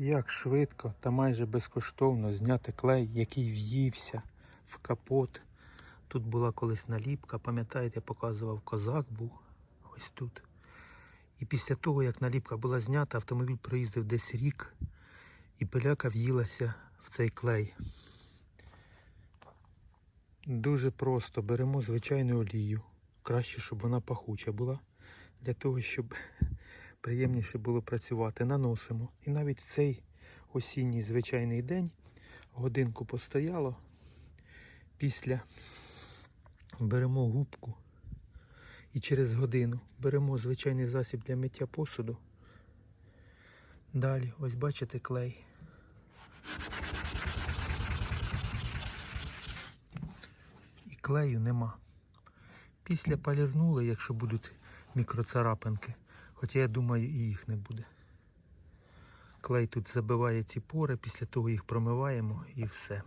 Як швидко та майже безкоштовно зняти клей, який в'ївся в капот. Тут була колись наліпка, пам'ятаєте, показував, козак був ось тут. І після того, як наліпка була знята, автомобіль проїздив десь рік, і пиляка в'їлася в цей клей. Дуже просто беремо звичайну олію. Краще, щоб вона пахуча була, для того, щоб приємніше було працювати. Наносимо. І навіть цей осінній звичайний день годинку постояло. Після беремо губку і через годину беремо звичайний засіб для миття посуду. Далі, ось бачите клей. І клею нема. Після полірнули, якщо будуть мікроцарапинки, хоча я думаю і їх не буде. Клей тут забиває ці пори, після того їх промиваємо і все.